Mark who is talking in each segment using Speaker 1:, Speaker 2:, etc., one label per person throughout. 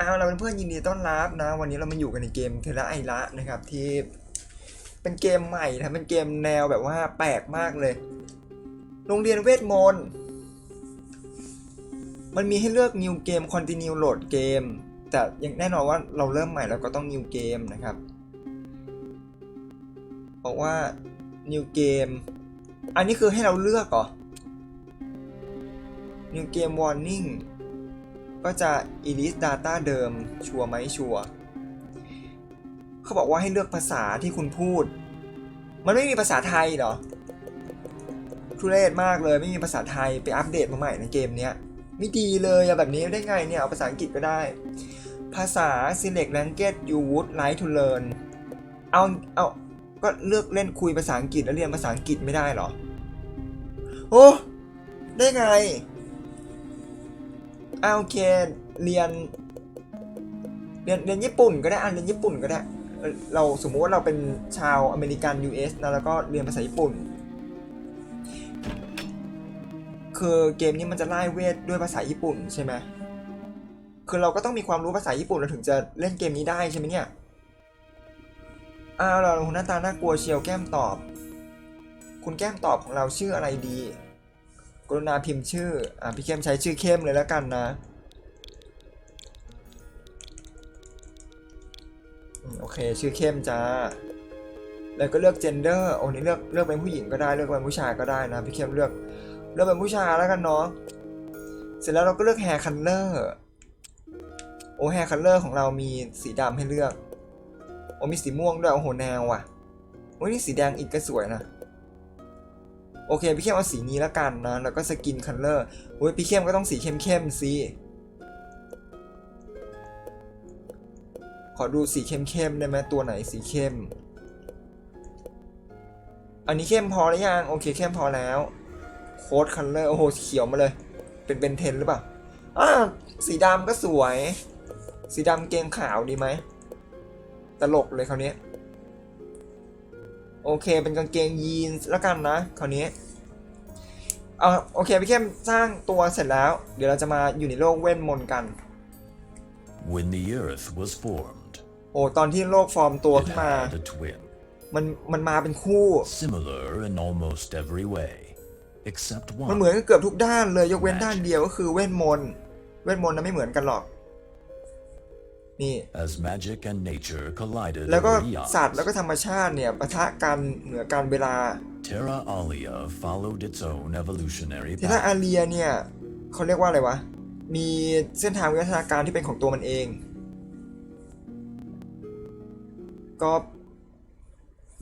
Speaker 1: เอาเราเป็นเพื่อนยินดีต้อนรับนะ วันนี้เรามาอยู่กันในเกมเทระไอระนะครับที่เป็นเกมใหม่นะเป็นเกมแนวแบบว่าแปลกมากเลย โรงเรียนเวทมนต์มันมีให้เลือก new game continue load เกมแต่ยังแน่นอนว่าเราเริ่มใหม่แล้วก็ต้อง new game นะครับบอกว่า new game อันนี้คือให้เราเลือกเหรอ new game warning ก็จะ elise data เดิมชัวร์ไหมชัวร์เขาบอกว่าให้เลือกภาษาที่คุณพูด มันไม่มีภาษาไทยเหรอทุเรศมากเลยไม่มีภาษาไทยไปอัปเดตมาใหม่ในเกมเนี้ยไม่ดีเลยอะแบบนี้ได้ไงเนี่ย เอาภาษาอังกฤษก็ได้ ภาษา select language you would like to learn เอาเอาก็เลือกเล่นคุยภาษาอังกฤษแล้วเรียนภาษาอังกฤษไม่ได้เหรอ โอ้ ได้ไง อาโอเคเรียน เรียนเรียนญี่ปุ่นก็ได้อะเรียนญี่ปุ่นก็ได้เอ่อเราสมมุติว่าเราเป็นชาวอเมริกัน US นะแล้วก็เรียนภาษาญี่ปุ่น คือเกมนี้มันจะไล่เวทด้วยภาษาญี่ปุ่นใช่ไหมคือเราก็ต้องมีความรู้ภาษาญี่ปุ่นเราถึงจะเล่นเกมนี้ได้ใช่ไหมเนี่ยอ้าวเราหน้าตาน่ากลัวเชียวแก้มตอบ คุณแก้มตอบของเราชื่ออะไรดี กรุณาพิมพ์ชื่อ อ่าพี่เข้มใช้ชื่อเข้มเลยแล้วกันนะ โอเค ชื่อเข้มจ้า แล้วก็เลือก gender โอ้นี่เลือกเลือกเป็นผู้หญิงก็ได้เลือกเป็นผู้ชายก็ได้นะพี่เข้มเลือกเลือกเป็นผู้ชายแล้วกันเนาะ เสร็จแล้วเราก็เลือก hair color โอ้ hair color ของเรามีสีดำให้เลือก โอ้มีสีม่วงด้วยโอ้โหแนวว่ะ โอ้นี่สีแดงอีกก็สวยนะ โอเค พี่เข้มเอาสีนี้แล้วกันนะ แล้วก็สกินคัลเลอร์โอ้ยพี่เข้มก็ต้องสีเข้มๆสิ ขอดูสีเข้มๆได้ไหมตัวไหนสีเข้ม อันนี้เข้มพอหรือยัง โอเคเข้มพอแล้ว โค้ดคัลเลอร์โอ้โหเขียวมาเลย เป็นเบนเทนหรือเปล่าอ่าสีดำก็สวย สีดำเกงขาวดีไหม ตลกเลยคราวนี้ โอเค เป็นกางเกงยีนส์แล้วกันนะคราวนี้เอาโอเคพี่เข้มสร้างตัวเสร็จแล้ว เดี๋ยวเราจะมาอยู่ในโลกเวทมนต์กัน
Speaker 2: When the Earth was formed,
Speaker 1: โอ้ตอนที่โลกฟอร์มตัว
Speaker 2: it
Speaker 1: ขึ้นมา
Speaker 2: had a twin,
Speaker 1: มันมันมาเป็นคู่
Speaker 2: similar in almost every way, except
Speaker 1: มันเหมือน
Speaker 2: one.
Speaker 1: กันเกือบทุกด้านเลยยกเว้นด้านเดียวก็คือเวทมนต์ เวทมนต์นะไม่เหมือนกันหรอก นี่
Speaker 2: As magic and nature collided
Speaker 1: แล้วก็
Speaker 2: over
Speaker 1: สัตว์แล้ว
Speaker 2: eons,
Speaker 1: ก็ธรรมชาติเนี่ยปะทะกันเหนือการเวลา
Speaker 2: Terra Alia followed its own evolutionary
Speaker 1: เทราอา
Speaker 2: path.
Speaker 1: เรียเนี่ยเขาเรียกว่าอะไรวะ มีเส้นทางวิวัฒนาการที่เป็นของตัวมันเอง ก็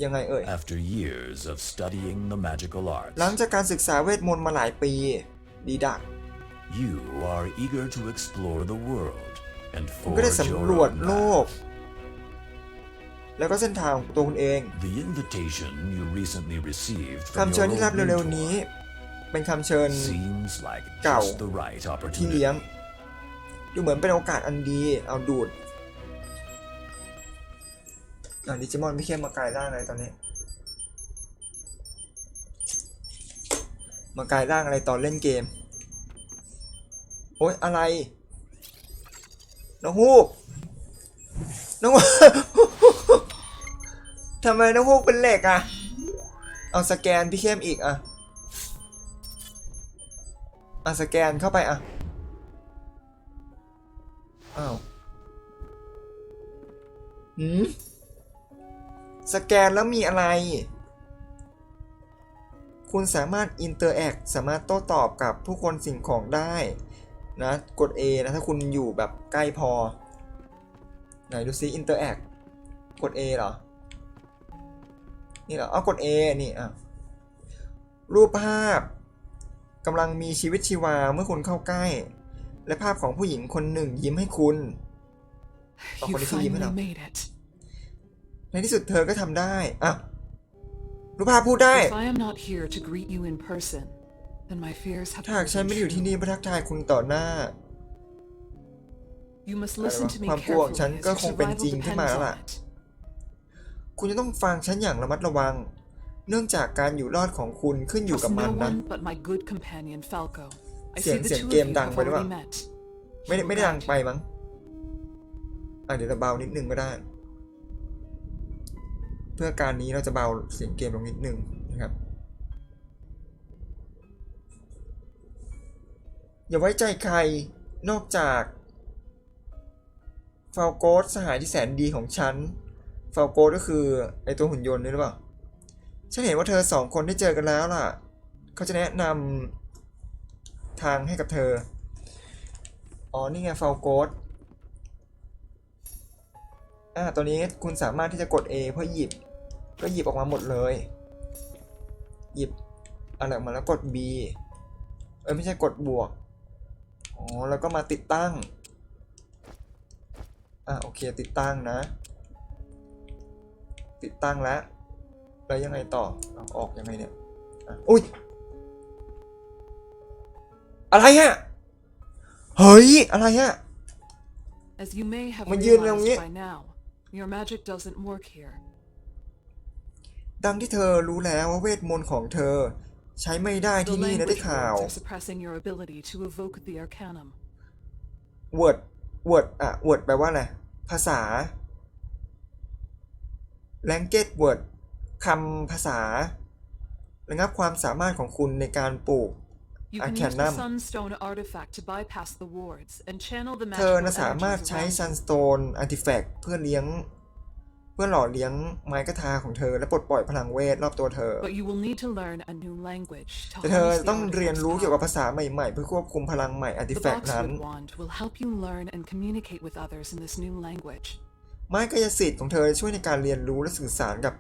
Speaker 1: ยังไงเอ่ย
Speaker 2: After years of studying the magical
Speaker 1: หลัง
Speaker 2: arts,
Speaker 1: จากการศึกษาเวทมนต์มาหลายปี ดีดัก
Speaker 2: you are eager to explore the world and
Speaker 1: คุณก็ได้
Speaker 2: forge your
Speaker 1: สำรวจ
Speaker 2: own
Speaker 1: โลก
Speaker 2: path.
Speaker 1: แล้วก็เส้นทางของตัวคุณเอง
Speaker 2: The invitation you recently received
Speaker 1: คำ
Speaker 2: from
Speaker 1: เชิญ
Speaker 2: your
Speaker 1: ที่รับ
Speaker 2: old
Speaker 1: เร็วๆนี้
Speaker 2: mentor
Speaker 1: เป็นคำเชิญ
Speaker 2: seems like
Speaker 1: Cậu.
Speaker 2: just the right
Speaker 1: ที่เลี้ยง
Speaker 2: opportunity.
Speaker 1: ดูเหมือนเป็นโอกาสอันดี เอาดูดอ่าดิจิมอนไม่เข้มมากลายร่างอะไรตอนนี้ มากลายร่างอะไรตอนเล่นเกม โอ๊ยอะไร น้องฮูกน้องทำไมน้องฮูกเป็นเหล็กอะเอาสแกนพี่เข้มอีกอะอะสแกนเข้าไปอะอ้าวหืมสแกนแล้วมีอะไร คุณสามารถอินเตอร์แอคสามารถโต้ตอบกับผู้คนสิ่งของได้ นะกด A นะถ้าคุณอยู่แบบใกล้พอ ไหนดูซิอินเตอร์แอคกด A เหรอ นี่เหรอ เอากด A นี่อะรูปภาพกำลังมีชีวิตชีวาเมื่อคุณเข้าใกล้ และภาพของผู้หญิงคนหนึ่งยิ้มให้คุณ Oh,
Speaker 3: You
Speaker 1: what if he even
Speaker 3: finally
Speaker 1: up?
Speaker 3: made it.
Speaker 1: ในที่สุดเธอก็ทำได้อะรูปภาพพูดได้
Speaker 3: then my fears have
Speaker 1: ถ้าหากฉัน
Speaker 3: proven
Speaker 1: ไม่ได้อยู่ที่
Speaker 3: true.
Speaker 1: นี่เพื่อทักทายคุณต่อหน้า
Speaker 3: You must
Speaker 1: อะไร
Speaker 3: listen
Speaker 1: วะ
Speaker 3: to me
Speaker 1: ความกลัวของ
Speaker 3: carefully
Speaker 1: ฉัน
Speaker 3: as
Speaker 1: ก็
Speaker 3: your
Speaker 1: คงเป็น
Speaker 3: survival
Speaker 1: จริงขึ้นมา
Speaker 3: depends
Speaker 1: แล้ว
Speaker 3: on
Speaker 1: ล่ะ
Speaker 3: it.
Speaker 1: คุณจะต้องฟังฉันอย่างระมัดระวัง เนื่องจากการอยู่รอดของคุณขึ้นอยู่
Speaker 3: Trust
Speaker 1: กับมัน
Speaker 3: no
Speaker 1: นะ
Speaker 3: one but my good companion Falco. I
Speaker 1: เสียง
Speaker 3: see the
Speaker 1: เสียง
Speaker 3: two
Speaker 1: เก
Speaker 3: of
Speaker 1: ม
Speaker 3: you
Speaker 1: ดัง
Speaker 3: have
Speaker 1: ไปหรือเปล่า
Speaker 3: already met.
Speaker 1: ไม่ได้
Speaker 3: He
Speaker 1: ไม่ได้
Speaker 3: will
Speaker 1: ดัง
Speaker 3: guide
Speaker 1: ไป
Speaker 3: you.
Speaker 1: มั้ง อะเดี๋ยวเราเบานิดนึงก็ได้ เพื่อการนี้เราจะเบาเสียงเกมลงนิดนึงนะครับ อย่าไว้ใจใครนอกจากฟาลโกสสหายที่แสนดีของฉันฟาลโกสก็คือไอตัวหุ่นยนต์นี่หรือเปล่า ฉันเห็นว่าเธอสองคนได้เจอกันแล้วล่ะ เขาจะแนะนำทางให้กับเธอ อ๋อ นี่ไงฟาลโกสอ่าตัวนี้คุณสามารถที่จะกด A เพื่อหยิบ ก็หยิบออกมาหมดเลย หยิบอะไรออกมาแล้วกด B เออไม่ใช่กดบวก อ๋อแล้วก็มาติดตั้ง อะโอเคติดตั้งนะ ติดตั้งแล้ว แล้วยังไงต่อเอาออกยังไงเนี่ยอะอุ้ย อะไรอะเฮ้ย อะไรอะ
Speaker 3: As you may have
Speaker 1: มันยืนตรงนี้
Speaker 3: realized by now, your magic doesn't work here.
Speaker 1: ดังที่เธอรู้แล้วว่าเวทมนต์ของเธอ ใช้ไม่ได้
Speaker 3: The
Speaker 1: ที่นี่นะได้
Speaker 3: language
Speaker 1: ข่าว
Speaker 3: words are suppressing your ability to evoke the arcanum.
Speaker 1: word word อะ word แปลว่าอะไร ภาษา language word คำภาษา ระงับความสามารถของคุณในการปลูก
Speaker 3: You can use the
Speaker 1: Arcanum.
Speaker 3: Sunstone artifact to bypass the wards and channel the
Speaker 1: เธอ
Speaker 3: magical
Speaker 1: นะสามารถ
Speaker 3: energies
Speaker 1: ใช้
Speaker 3: around you.
Speaker 1: Sunstone Artifact เพื่อเลี้ยง เพื่อหล่อเลี้ยงไม้กระทาของเธอและปลดปล่อยพลังเวทรอบตัวเธอ
Speaker 3: But you will need to learn a new language to
Speaker 1: แต่เธอ
Speaker 3: harness the
Speaker 1: ต้องเรียน
Speaker 3: artifact's
Speaker 1: รู้เกี่ยวกับ
Speaker 3: power.
Speaker 1: ภาษาใหม่ๆ เพื่อควบคุมพลังใหม่
Speaker 3: The
Speaker 1: Artifact นั้น
Speaker 3: Boxwood wand will help you learn and communicate with others in this new language.
Speaker 1: ไม้กายสิทธิ์ของเธอช่วยในการเรียนรู้และสื่อสารกับ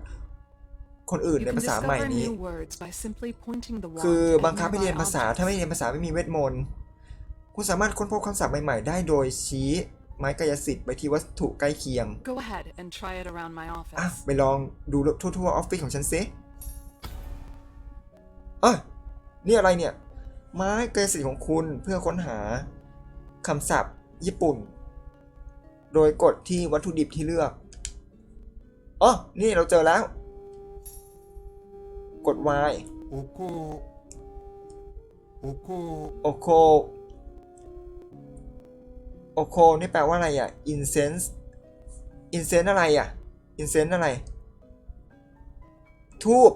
Speaker 1: คนอื่น
Speaker 3: You
Speaker 1: ใน
Speaker 3: can
Speaker 1: ภาษาใหม่
Speaker 3: discover
Speaker 1: นี้
Speaker 3: new words by simply pointing the wand
Speaker 1: คือ
Speaker 3: at
Speaker 1: บังคับให้เรียน
Speaker 3: nearby
Speaker 1: ภาษาถ้าไม่
Speaker 3: objects.
Speaker 1: เรียนภาษาไม่มีเวทมนต์ คุณสามารถค้นพบคำศัพท์ใหม่ๆ ได้โดยชี้ ไม้กายสิทธิ์ไปที่วัตถุใกล้เคียง
Speaker 3: Go ahead and try it around my
Speaker 1: อ่ะ
Speaker 3: office.
Speaker 1: ไปลองดูทั่วๆออฟฟิศของฉันสิอ่ะนี่อะไรเนี่ย ไม้กายสิทธิ์ของคุณเพื่อค้นหาคำศัพท์ญี่ปุ่น โดยกดที่วัตถุดิบที่เลือกอ๋อนี่เราเจอแล้ว กด Y
Speaker 4: お香お香
Speaker 1: โอโค โอโคนี่แปลว่าอะไรอะ incense incense อะไรอะ incense อะไร ทูบ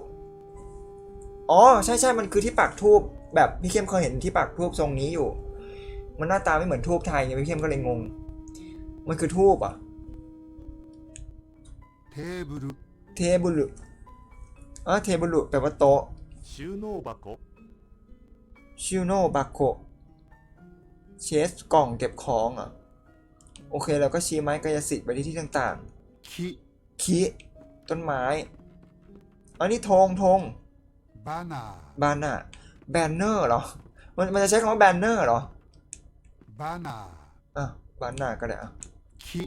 Speaker 1: อ๋อ ใช่ใช่มันคือที่ปักทูบแบบพี่เข้มเคยเห็นที่ปักทูบทรงนี้อยู่ มันหน้าตาไม่เหมือนทูบไทยไงพี่เข้มก็เลยงง มันคือทูบอะ
Speaker 4: เทเบิล
Speaker 1: เทเบิลอ๋อเทเบิลแปลว่าโต๊ะ
Speaker 2: ชิโนบะโก
Speaker 1: ชิโนบะโก เชสกล่องเก็บของอะ โอเคเราก็ชี้ไม้กายสิทธิ์ไปที่ที่ต่างๆ คิคิต้นไม้อันนี้ธงธง
Speaker 4: บานา
Speaker 1: บานาแบนเนอร์เหรอ มันมันจะใช้คำว่าแบนเนอร์เหรอ
Speaker 4: บานา
Speaker 1: อะบานาก็ได้อะ
Speaker 4: คิ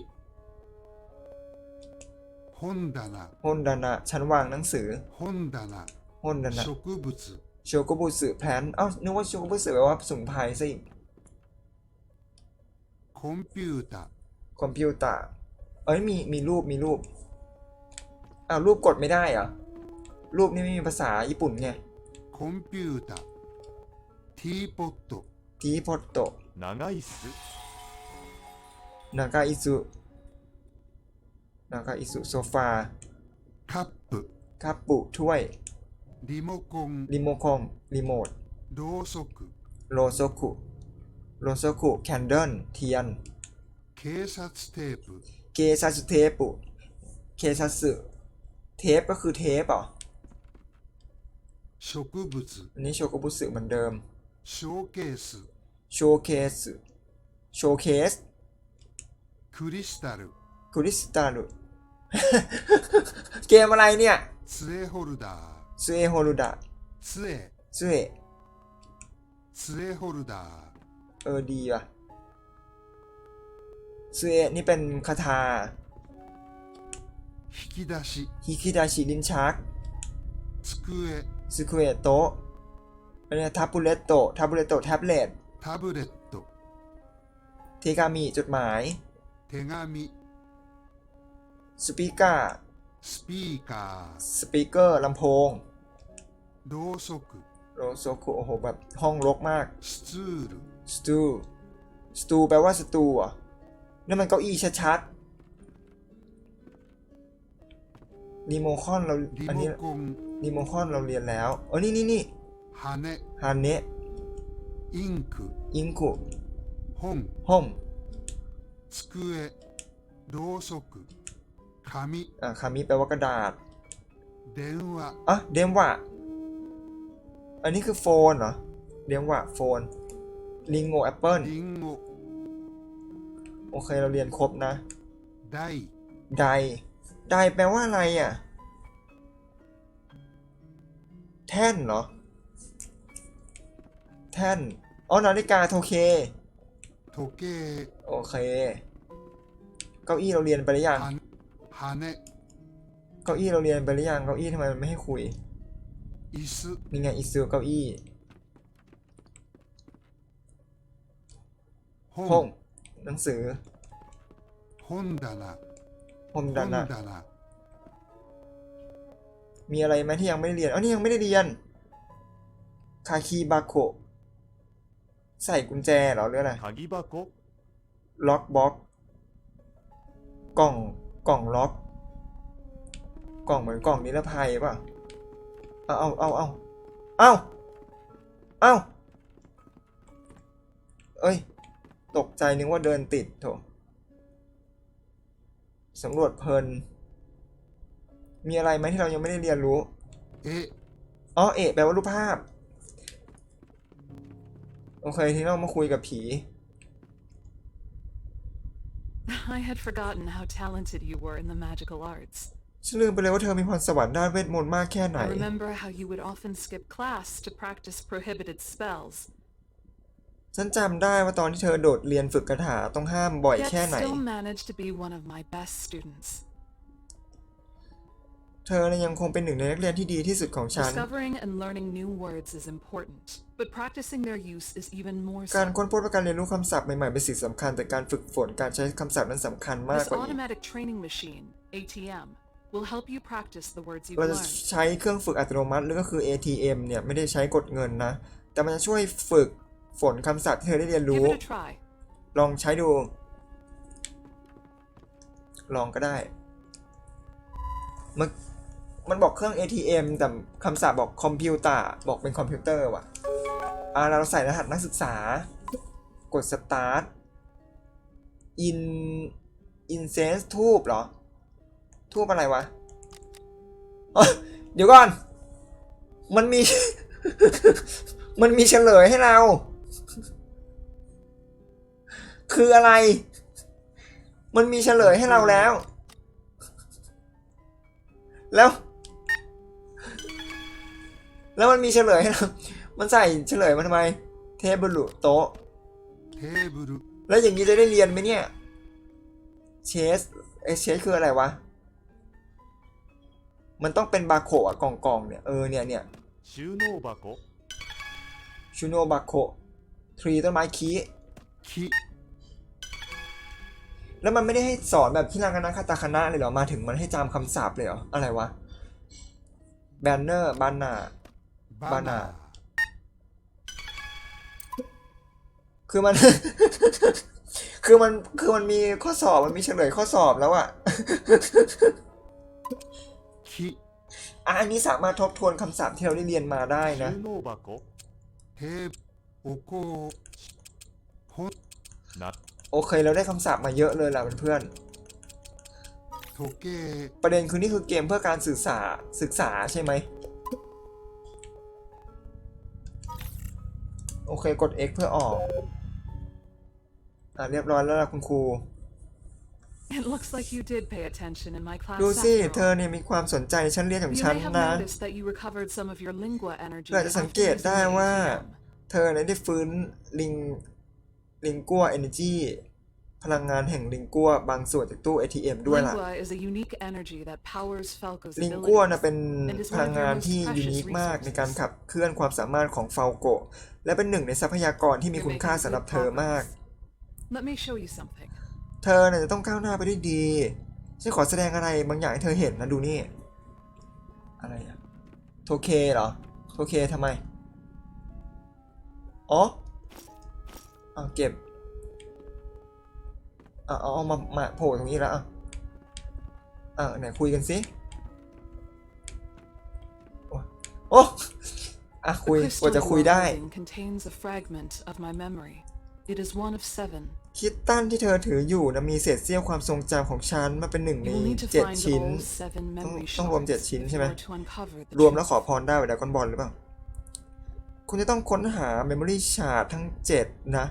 Speaker 4: ฮอนดานะ
Speaker 1: ฮอนดานะชั้นวางหนังสือฮอนดานะ
Speaker 4: ฮอนดานะ
Speaker 1: โชกุบุสโชกุบุสแพลนเอ้านึกว่าโชกุบุสแปลว่าสุนไพรซะอีก
Speaker 4: คอมพิวเตอร์
Speaker 1: คอมพิวเตอร์เอ้ยมีมีรูปมีรูปอ้าวรูปกดไม่ได้เหรอ รูปนี่ไม่มีภาษาญี่ปุ่นไง
Speaker 4: คอมพิวเตอร์ทีพอ
Speaker 1: ตโตทีพอตโต
Speaker 2: นากาอิสุ
Speaker 1: นากาอิสุนากาอิสุโซฟา
Speaker 4: คัพปุ
Speaker 1: คัพปุถ้วย
Speaker 4: รีโมคง
Speaker 1: รีโリモงรีโมン
Speaker 4: โモโซคุ
Speaker 1: โくโซคุ โรโซคุแคนเดิลเทียน
Speaker 4: เคซัสเทป
Speaker 1: เคซัสเทปุเคซัสเทปก็คือเทปอะชก
Speaker 4: บุส
Speaker 1: อันนี้โชกบุสึเหมือนเดิม
Speaker 4: โชเคส
Speaker 1: โชเคสโชเคส
Speaker 4: คริสตัล
Speaker 1: คริสตัลเกมอะไรเนี่ย
Speaker 4: ซเอโฮลดา
Speaker 1: ซเอโฮลดา
Speaker 4: ซเอ
Speaker 1: ซเอ
Speaker 4: ซเอโฮลดา
Speaker 1: เออดีว่ะซูเอนี่เป็นคาถา
Speaker 4: 引き出し
Speaker 1: ฮิคิดาชิลินชัก
Speaker 4: 机
Speaker 1: ซึคุเอะโตะอันนี้ทับบูเลตโตทับบูเลตโตแท็บเล็ต
Speaker 4: タブレット
Speaker 1: เทกามิจดหมาย
Speaker 4: 手紙
Speaker 1: สปีกเกอร์
Speaker 4: スピーカー
Speaker 1: สปีกเกอร์ลำโพง
Speaker 4: ろうそく
Speaker 1: โรโซคุโอ้โห แบบห้องรกมาก
Speaker 4: スツール
Speaker 1: stew stew แปลว่าสตูอะนั่นมันเก้าอี้ชัดๆนิโมคอนเราอันนี้นิโมคอนเราเรียนแล้วเออนี่นี่นี่ฮานะฮานะ
Speaker 4: อิงคุ
Speaker 1: อิงคุ
Speaker 4: ห้อง
Speaker 1: ห้อง
Speaker 4: สกุเอโดซกุคามิ
Speaker 1: อ่าคามิแปลว่ากระดาษ
Speaker 4: เดนวะ
Speaker 1: อะเดนวะอันนี้คือโฟนเหรอเดนวะโฟน ลิงโงแอปเปิล
Speaker 4: リンゴ
Speaker 1: โอเคเราเรียนครบนะ
Speaker 4: 台
Speaker 1: ได ไดแปลว่าอะไรอ่ะ แท่นเหรอ แท่น อ๋อ นาฬิกาโทเค
Speaker 4: 時計
Speaker 1: โอเค เก้าอี้เราเรียนไปหรือยัง
Speaker 4: 羽羽
Speaker 1: เก้าอี้เราเรียนไปหรือยัง เก้าอี้ทำไมมันไม่ให้คุย
Speaker 4: 椅子
Speaker 1: นี่ไงอีซูเก้าอี้ ห้องหนังสือ
Speaker 4: ห้อ
Speaker 1: งดา
Speaker 4: นะห้อง
Speaker 1: ดานะมีอะไรไหมที่ยังไม่ไเรียนอ๋อนี่ยังไม่ได้เรียน คาคีบาโคใส่กุญแจหรอหรืออะไร
Speaker 2: คาคีบาโก
Speaker 1: ล็อกบล็อก กล่องกล่องล็อก กล่องเหมือนกล่องนิรภัยป่ะ เอาเอาเอาเอาเอาเอาเอ้ย ตกใจนึกว่าเดินติดโถสำรวจเพลิน มีอะไรไหมที่เรายังไม่ได้เรียนรู้
Speaker 4: 絵
Speaker 1: อ๋อ เอะแปลว่ารูปภาพ โอเค ทีนี้เรามาคุยกับผี
Speaker 3: I had forgotten how talented you were in the magical arts.
Speaker 1: ฉันลืมไปเลยว่าเธอมีพรสวรรค์ด้านเวทมนต์มากแค่ไหน
Speaker 3: I remember how you would often skip class to practice prohibited spells,
Speaker 1: ฉันจำได้ว่าตอนที่เธอโดดเรียนฝึกคาถาต้องห้ามบ่อย
Speaker 3: yet
Speaker 1: แค่ไหน
Speaker 3: still managed to be one of my best students.
Speaker 1: เธอเนี่ยยังคงเป็นหนึ่งในนักเรียนที่ดีที่สุดของฉัน
Speaker 3: Discovering and learning new words is important, but practicing their use is even more
Speaker 1: การ
Speaker 3: so.
Speaker 1: ค้นพบและการเรียนรู้คำศัพท์ใหม่ๆเป็นสิ่งสำคัญ แต่การฝึกฝนการใช้คำศัพท์นั้นสำคัญมาก
Speaker 3: This
Speaker 1: กว่าอีก
Speaker 3: automatic training machine, ATM, will help you practice the words you've
Speaker 1: เราจะ
Speaker 3: learned.
Speaker 1: ใช้เครื่องฝึกอัตโนมัติหรือก็คือ ATM เนี่ยไม่ได้ใช้กดเงินนะ แต่มันจะช่วยฝึก ฝนคำศัพท์ที่เธอได้เรียนรู้
Speaker 3: Give it a try.
Speaker 1: ลองใช้ดู ลองก็ได้ มันมันบอกเครื่อง ATM แต่คำศัพท์บอกคอมพิวเตอร์บอกเป็นคอมพิวเตอร์ว่ะอ่าเราใส่รหัสนักศึกษา กด start in incense ทูบเหรอ ทูบอะไรวะเอ้ยเดี๋ยวก่อน มันมี มันมีเฉลยให้เรา คืออะไร มันมีเฉลยให้เราแล้ว แล้ว แล้วมันมีเฉลยให้เรา มันใส่เฉลยมาทำไม เทเบิลโต๊ะ แล้วอย่างนี้จะได้เรียนไหมเนี่ย เชสเอเชสคืออะไรวะ มันต้องเป็นบาโคะะกล่องกองเนี่ย เออเนี่ยเนี่ย
Speaker 2: ชูโนบาโก
Speaker 1: ชูโนบาโกทรีต้นไม้คี
Speaker 4: คี
Speaker 1: แล้วมันไม่ได้ให้สอนแบบที่รางคณะคาตาคณะเลยเหรอ มาถึงมันให้จำคำศัพท์เลยเหรอ อะไรวะ แบนเนอร์ บานาบา
Speaker 4: นา
Speaker 1: คือมัน คือมัน คือมันมีข้อสอบ มันมีเฉลยข้อสอบแล้วอะอันนี้สามารถทบทวนคำศัพท์ที่เราได้เรียนมาได้นะ
Speaker 2: โค
Speaker 1: โอเคเราได้คำศัพท์มาเยอะเลยล่ะเพื่อน
Speaker 4: โท
Speaker 1: เกประเด็นคือนี่คือเกมเพื่อการศึกษาศึกษาใช่ไหมโอเคกด X เพื่อออกอะเรียบร้อยแล้วล่ะคุณครู
Speaker 3: It looks like you did pay attention in my class.
Speaker 1: ดูสิเธอเนี่ยมีความสนใจในชั้นเรียนของ
Speaker 3: You
Speaker 1: ฉันนะเราอาจจะสังเกตได้ว่า เธอเนี่ยได้ฟื้นลิง ลิงกัวเอเนจีพลังงานแห่งลิงกัวบางส่วนจากตู้ ATM ด้วยล่ะ
Speaker 3: Lingua is a unique energy that powers Falco's
Speaker 1: ลิงกัว
Speaker 3: abilities.
Speaker 1: นะเป็นพลังงานที่ยูนิคมากในการขับเคลื่อนความสามารถของฟาโกะและเป็นหนึ่งในทรัพยากรที่มีคุณค่าสำหรับเธอมาก
Speaker 3: Let me show you something.
Speaker 1: เธอเนี่ยจะต้องก้าวหน้าไปได้ดีฉันขอแสดงอะไรบางอย่างให้เธอเห็นนะดูนี่ อะไรอะโทเคเหรอ โทเคทำไม อ๋อ เอาเก็บเอาเอาเอามามาโผล่ตรงนี้แล้วอะอะไหนคุยกันสิโอ้อะคุย
Speaker 3: The
Speaker 1: กว่า
Speaker 3: crystal
Speaker 1: จะ
Speaker 3: you
Speaker 1: คุย
Speaker 3: are
Speaker 1: ได้
Speaker 3: holding contains a fragment of my memory. It is one of seven.
Speaker 1: คิดตันที่เธอถืออยู่นะมีเศษเสี้ยวความทรงจำของฉันมาเป็นหนึ่ง
Speaker 3: You
Speaker 1: ใน
Speaker 3: will need to
Speaker 1: เจ็ด
Speaker 3: find
Speaker 1: ชิ้น
Speaker 3: all seven memory
Speaker 1: ต้องรวม
Speaker 3: shards
Speaker 1: เจ็ดชิ้น
Speaker 3: if
Speaker 1: ใช่ไหม
Speaker 3: you are to uncover the
Speaker 1: รวมแล้วขอ
Speaker 3: truth.
Speaker 1: พรได้เวลากอนบอลหรือเปล่า คุณจะต้องค้นหา Memory Shard ทั้ง7นะ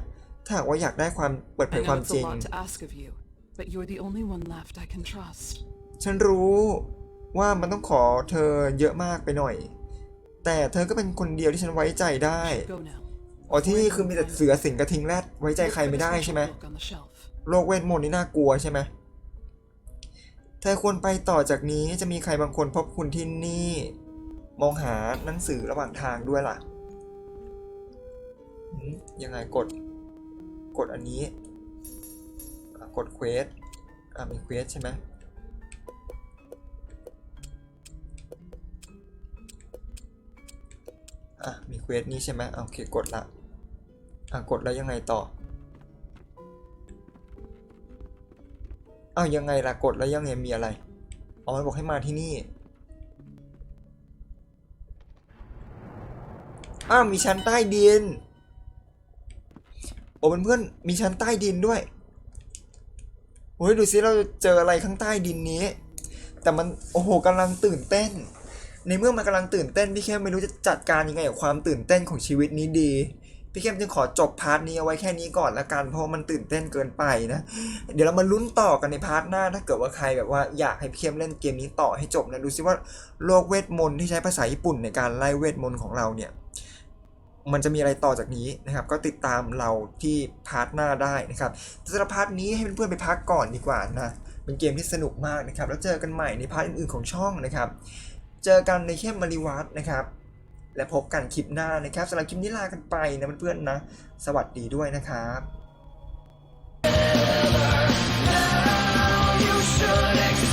Speaker 1: ถ้าหากว่าอยากได้ความเปิดเผ
Speaker 3: I
Speaker 1: ยความ
Speaker 3: know it's
Speaker 1: จ
Speaker 3: a
Speaker 1: ริง
Speaker 3: lot to ask of you, but you're the only one left I can trust.
Speaker 1: ฉันรู้ว่ามันต้องขอเธอเยอะมากไปหน่อย แต่เธอก็เป็นคนเดียวที่ฉันไว้ใจได้
Speaker 3: Go now.
Speaker 1: อ๋อที่นี่คือมีแต่เสือสิงกระทิงแรดไว้ใจใครไม่ได้ใช่ไหม
Speaker 3: Look on the shelf.
Speaker 1: โลกเวทมนต์นี่น่ากลัวใช่ไหมเธอควรไปต่อจากนี้จะมีใครบางคนพบคุณที่นี่ มองหาหนังสือระหว่างทางด้วยล่ะหืมยังไงกด กดอันนี้กดเควสอะมีเควสใช่ไหมอะมีเควสนี้ใช่ไหมอะโอเคกดละอะกดแล้วยังไงต่ออ้าวยังไงล่ะกดแล้วยังไงมีอะไรอ๋อมันบอกให้มาที่นี่อ้าวมีชั้นใต้ดิน อ้เพื่อนๆมีชั้นใต้ดินด้วยโอ้ยดูซิเราเจออะไรข้างใต้ดินนี้ แต่มันโอ้โหกำลังตื่นเต้น ในเมื่อมันกำลังตื่นเต้นพี่เข้มไม่รู้จะจัดการยังไงกับความตื่นเต้นของชีวิตนี้ดีพี่เข้มจึงขอจบพาร์ทนี้เอาไว้แค่นี้ก่อนละกันเพราะมันตื่นเต้นเกินไปนะ เดี๋ยวเรามาลุ้นต่อกันในพาร์ทหน้าถ้าเกิดว่าใครแบบว่าอยากให้พี่เข้มเล่นเกมนี้ต่อให้จบนะดูซิว่าโลกเวทมนต์ที่ใช้ภาษาญี่ปุ่นในการไล่เวทมนต์ของเราเนี่ย มันจะมีอะไรต่อจากนี้นะครับ ก็ติดตามเราที่พาร์ทหน้าได้นะครับสำหรับพาร์ทนี้ให้เพื่อนๆไปพักก่อนดีกว่านะเป็นเกมที่สนุกมากนะครับ แล้วเจอกันใหม่ในพาร์ทอื่นๆของช่องนะครับ เจอกันในเข้มมาริวัตนะครับ และพบกันคลิปหน้านะครับสำหรับคลิปนี้ลากันไปนะเพื่อนๆนะ สวัสดีด้วยนะครับ should.